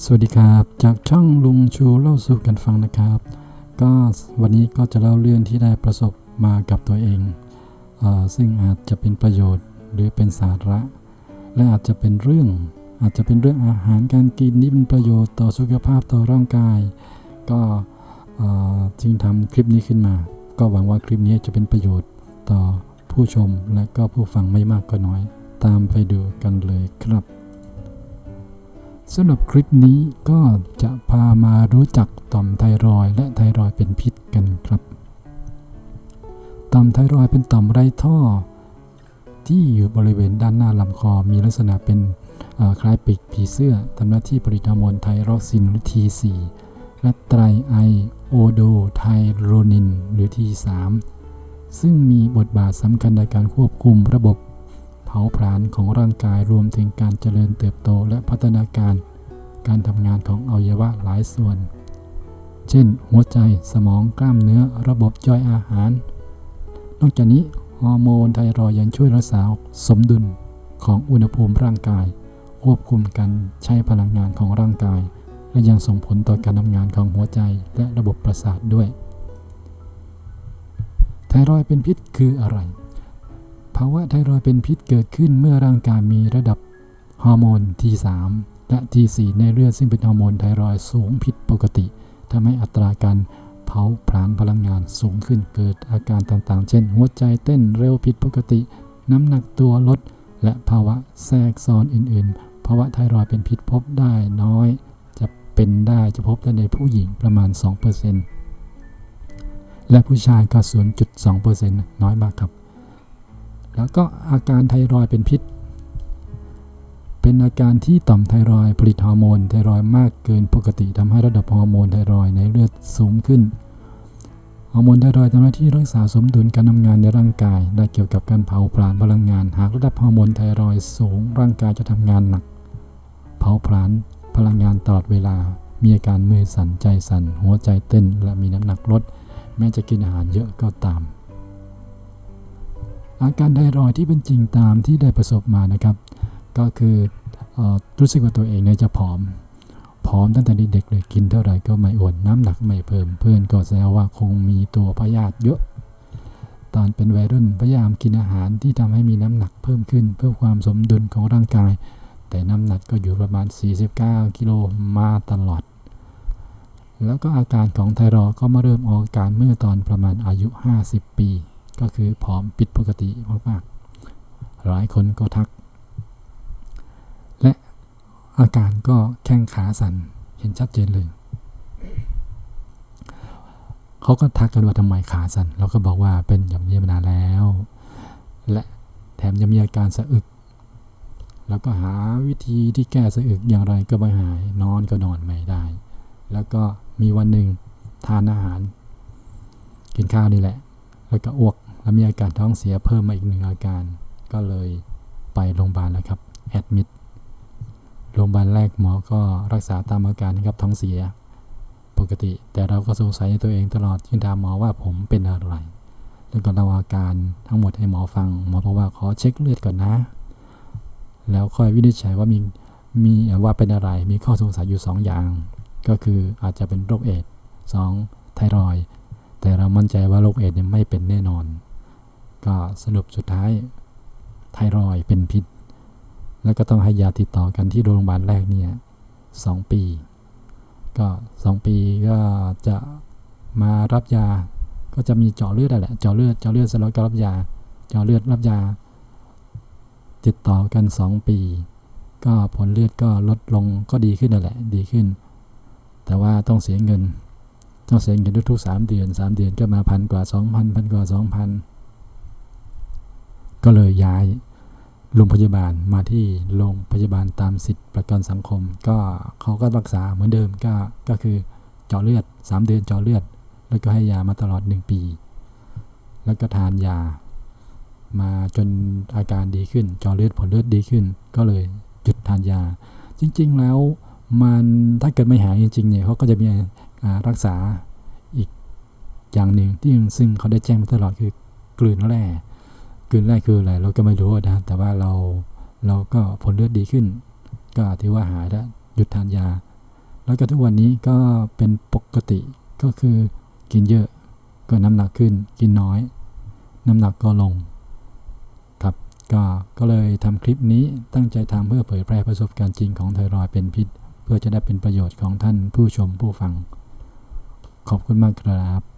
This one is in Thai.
สวัสดีครับ จากช่องลุงชูเล่าสู่กันฟังนะครับ ก็วันนี้ก็จะเล่าเรื่องที่ได้ประสบมากับตัวเองเออซึ่งอาจจะเป็นประโยชน์หรือเป็นสาระ และอาจจะเป็นเรื่อง อาจจะเป็นเรื่องอาหารการกินที่เป็นประโยชน์ต่อสุขภาพต่อร่างกาย ก็จึงทำคลิปนี้ขึ้นมา ก็หวังว่าคลิปนี้จะเป็นประโยชน์ต่อผู้ชมและก็ผู้ฟังไม่มากก็น้อย ตามไปดูกันเลยครับ สำหรับคลิปนี้ก็จะพามารู้จักต่อมไทรอยและไทรอยเป็นพิษกันครับ ต่อมไทรอยเป็นต่อมไรท่อ ที่อยู่บริเวณด้านหน้าลำคอมีลักษณะเป็นคล้ายปีกผีเสื้อทำหน้าที่ผลิตฮอร์โมนไทรอซินหรือ T4 และไตรไอโอโดไทโรนินหรือ T3 ซึ่งมีบทบาทสำคัญในการควบคุมระบบ ผาผลาญของร่างกายรวมถึงการเจริญเติบโตและพัฒนาการ การทำงานของอวัยวะหลายส่วน เช่น หัวใจสมองกล้ามเนื้อระบบย่อยอาหาร นอกจากนี้ฮอร์โมนไทรอยยังช่วยรักษาสมดุลของอุณหภูมิร่างกาย ควบคุมการใช้พลังงานของร่างกาย และยังส่งผลต่อการทำงานของหัวใจและระบบประสาทด้วยไทรอยเป็นพิษคืออะไร ภาวะไทรอยด์เป็นพิษเกิดขึ้นเมื่อร่างกายมีระดับฮอร์โมน T3 และ T4 ในเลือดซึ่งเป็นฮอร์โมนไทรอยด์สูงผิดปกติทำให้อัตราการเผาผลาญพลังงานสูงขึ้นเกิดอาการต่างๆ เช่น หัวใจเต้นเร็วผิดปกติ น้ำหนักตัวลด และภาวะแทรกซ้อนอื่นๆ ภาวะไทรอยด์เป็นพิษพบได้น้อย จะเป็นได้จะพบได้ในผู้หญิงประมาณ 2%และผู้ชายก็ 0.2%น้อยมากครับ แล้วก็อาการไทรอยด์เป็นพิษ เป็นอาการที่ต่อมไทรอยด์ผลิตฮอร์โมนไทรอยด์มากเกินปกติทำให้ระดับฮอร์โมนไทรอยด์ในเลือดสูงขึ้น ฮอร์โมนไทรอยด์ทำหน้าที่รักษาสมดุลการทำงานในร่างกาย และเกี่ยวกับการเผาผลาญพลังงาน หากระดับฮอร์โมนไทรอยด์สูง ร่างกายจะทำงานหนัก เผาผลาญพลังงานตลอดเวลา มีอาการมือสั่นใจสั่นหัวใจเต้น และมีน้ำหนักลด แม้จะกินอาหารเยอะก็ตาม อาการไทรอยที่เป็นจริงตามที่ได้ประสบมานะครับ ก็คืออรู้สึกว่าตัวเองเนี่ยจะผอม ผอมตั้งแต่เด็กเลยกินเท่าไหร่ก็ไม่อ้วนน้ำหนักไม่เพิ่มเพื่อนก็แซวว่าคงมีตัวพยาธิเยอะ ตอนเป็นวัยรุ่นพยายามกินอาหารที่ทำให้มีน้ำหนักเพิ่มขึ้น เพื่อความสมดุลของร่างกาย แต่น้ำหนักก็อยู่ประมาณ 49 กิโลมาตลอดแล้วก็อาการของไทรอยก็มาเริ่มออกอาการเมื่อตอนประมาณอายุ 50 ปี ก็คือผอมผิดปกติมากๆหลายคนก็ทัก และอาการก็แข้งขาสั่นเห็นชัดเจนเลย เขาก็ทักกันว่าทำไมขาสั่นเราก็บอกว่าเป็นอย่างนี้มานานแล้ว และแถมยังมีอาการสะอึกแล้วก็หาวิธีที่แก้สะอึกอย่างไรก็ไม่หายนอนก็นอนไม่ได้ แล้วก็มีวันหนึ่งทานอาหาร กินข้าวนี่แหละ แล้วก็อ้วก แล้วมีอาการท้องเสียเพิ่มมาอีกหนึ่งอาการ ก็เลยไปโรงพยาบาลแล้วครับ แอดมิดโรงพยาบาลแรกหมอก็รักษาตามอาการนะครับท้องเสีย ปกติ แต่เราก็สงสัยในตัวเองตลอดจึงถามหมอว่าผมเป็นอะไร แล้วก็เล่าอาการทั้งหมดให้หมอฟัง หมอบอกว่าขอเช็คเลือดก่อนนะ แล้วค่อยวินิจฉัยว่ามีมีว่าเป็นอะไร มีข้อสงสัยอยู่ 2 อย่าง ก็คืออาจจะเป็นโรคเอดส์สองไทรอย แต่เรามั่นใจว่าโรคเอดส์ไม่เป็นแน่นอน ก็สรุปสุดท้ายไทรอยด์เป็นพิษ แล้วก็ต้องให้ยาติดต่อกันที่โรงพยาบาลแรกเนี่ยสองปี ก็สองปีก็จะมารับยา ก็จะมีเจาะเลือดแหละ เจาะเลือด เจาะเลือดเสร็จแล้วก็รับยา เจาะเลือดรับยา ติดต่อกัน2ปี ก็ผลเลือดก็ลดลงก็ดีขึ้นนั่นแหละ ดีขึ้น แต่ว่าต้องเสียเงิน เสียเงินทุกๆ3เดือน3เดือนก็มาพันกว่า2,000พันกว่า2,000ก็เลยย้ายโรงพยาบาลมาที่โรงพยาบาลตามสิทธิประกันสังคม ก็เขาก็รักษาเหมือนเดิมก็ก็คือเจาะเลือด 3 เดือนเจาะเลือด แล้วก็ให้ยามาตลอด 1 ปี แล้วก็ทานยา มาจนอาการดีขึ้นเจาะเลือดผลเลือดดีขึ้น ก็เลยหยุดทานยา จริง ๆ แล้วมันถ้าเกิดไม่หายจริงๆเนี่ยเขาก็จะมี รักษาอีกอย่างหนึ่งที่ซึ่งเขาได้แจ้งมาตลอดคือกลืนแร่กลืนแร่คืออะไรเราก็ไม่รู้นะแต่ว่าเราเราก็ผลเลือดดีขึ้น ก็ถือว่าหายแล้วหยุดทานยา แล้วก็ทุกวันนี้ก็เป็นปกติก็คือกินเยอะก็น้ำหนักขึ้นกินน้อย น้ำหนักก็ลงครับก็ก็เลยทำคลิปนี้ตั้งใจทำเพื่อเผยแพร่ประสบการณ์จริงของไทรอยเป็นพิษ เพื่อจะได้เป็นประโยชน์ของท่านผู้ชมผู้ฟัง ขอบคุณมากครับ